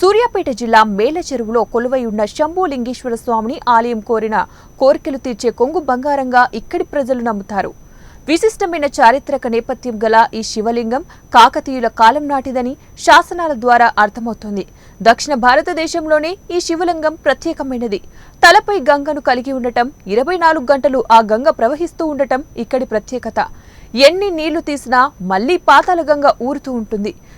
సూర్యాపేట జిల్లా మేల చెరువులో కొలువై ఉన్న శంభోలింగేశ్వర స్వామిని ఆలయం కోరిన కోరికలు తీర్చే కొంగు బంగారంగా ఇక్కడి ప్రజలు నమ్ముతారు. విశిష్టమైన చారిత్రక నేపథ్యం గల ఈ శివలింగం కాకతీయుల కాలం నాటిదని శాసనాల ద్వారా అర్థమవుతోంది. దక్షిణ భారతదేశంలోనే ఈ శివలింగం ప్రత్యేకమైనది. తలపై గంగను కలిగి ఉండటం ఇరవై నాలుగు గంటలు ఆ గంగ ప్రవహిస్తూ ఉండటం ఇక్కడి ప్రత్యేకత. ఎన్ని నీళ్ళు తీసినా మళ్ళీ పాతాల గంగ ఊరుతూ ఉంటుంది.